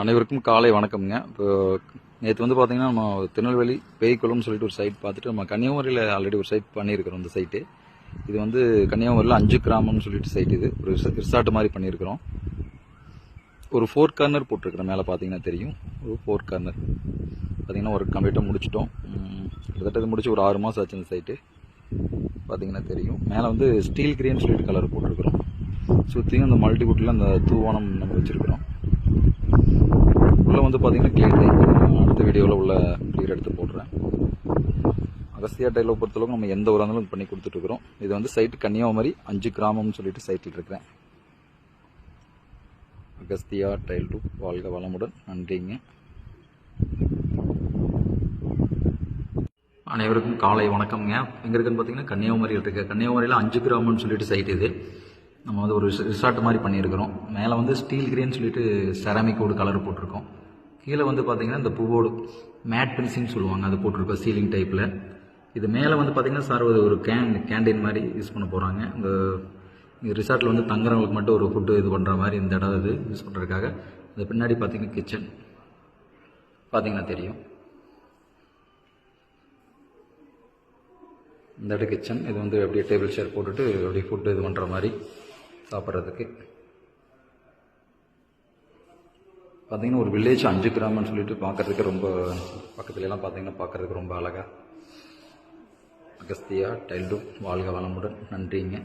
அனைவருக்கும் காலை வணக்கம்ங்க. இப்போ நேற்று வந்து பார்த்தீங்கன்னா நம்ம திருநெல்வேலி பேய்க்குளம்னு சொல்லிட்டு ஒரு சைட் பார்த்துட்டு நம்ம கன்னியாகுமரியில் ஆல்ரெடி ஒரு சைட் பண்ணியிருக்கிறோம் இந்த சைட்டு இது வந்து கன்னியாகுமரியில் அஞ்சு கிராமம்னு சொல்லிட்டு சைட் இது. ஒரு ரிசார்ட் மாதிரி பண்ணியிருக்கிறோம். ஒரு ஃபோர் கார்னர் போட்டிருக்கிறோம் மேலே பார்த்தீங்கன்னா தெரியும். ஒரு ஃபோர் கார்னர் பார்த்தீங்கன்னா ஒரு கம்ப்ளீட்டாக முடிச்சிட்டோம். கிட்டத்தட்ட இது முடிச்சு ஒரு ஆறு மாதம் ஆச்சு இந்த சைட்டு பார்த்தீங்கன்னா தெரியும். மேலே வந்து ஸ்டீல் கிரீன் சொல்லிட்டு கலர் போட்டிருக்கிறோம். சுற்றியும் அந்த மல்டிவுட்டில் அந்த தூவானம் நம்ம வச்சுருக்கிறோம். உள்ளே வந்து பார்த்தீங்கன்னா கிளியர் டைப் அடுத்த வீடியோவில் உள்ள கிளியர் எடுத்து போடுறேன். அகஸ்தியா டைலை பொறுத்தளவுக்கு நம்ம எந்த ஒரு இருந்தாலும் பண்ணி கொடுத்துட்ருக்குறோம் இது வந்து சைட்டு கன்னியாகுமரி அஞ்சு கிராமம்னு சொல்லிட்டு சைட்டில் இருக்கிறேன். அகஸ்தியா டைல் டூ வாழ்க வளமுடன். நன்றிங்க. அனைவருக்கும் காலை வணக்கம்ங்க. எங்கே இருக்குன்னு பார்த்தீங்கன்னா கன்னியாகுமரியில் இருக்குது கன்னியாகுமரியில் அஞ்சு கிராமம்னு சொல்லிட்டு சைட் இது. நம்ம வந்து ஒரு ரிசார்ட் மாதிரி பண்ணியிருக்கிறோம். மேலே வந்து ஸ்டீல் கிரீன் சொல்லிட்டு செராமிக்கோடு கலர் போட்டிருக்கோம். கீழே வந்து பார்த்தீங்கன்னா இந்த பூவோடு மேட் பென்சின்னு சொல்லுவாங்க. அது போட்டிருக்கோம் சீலிங் டைப்பில் இது மேலே வந்து பார்த்தீங்கன்னா சார் ஒரு கேன் கேண்டீன் மாதிரி யூஸ் பண்ண போகிறாங்க இந்த ரிசார்ட்டில் வந்து தங்குறவங்களுக்கு மட்டும் ஒரு ஃபுட்டு இது பண்ணுற மாதிரி இந்த இடம் இது யூஸ் பண்ணுறதுக்காக அது பின்னாடி பார்த்தீங்கன்னா கிச்சன் பார்த்தீங்கன்னா தெரியும். இந்த இடம் கிச்சன் இது வந்து அப்படியே டேபிள் சேர் போட்டுட்டு அப்படியே ஃபுட்டு இது பண்ணுற மாதிரி சாப்பிட்றதுக்கு. பார்த்தீங்கன்னா ஒரு வில்லேஜ் அஞ்சு கிராமம்னு சொல்லிட்டு பார்க்கறதுக்கு ரொம்ப பக்கத்துலலாம் பார்த்தீங்கன்னா பார்க்கறதுக்கு ரொம்ப அழகா அகஸ்தியா டைல்டு வாழ்க வளமுடன் நன்றிங்க.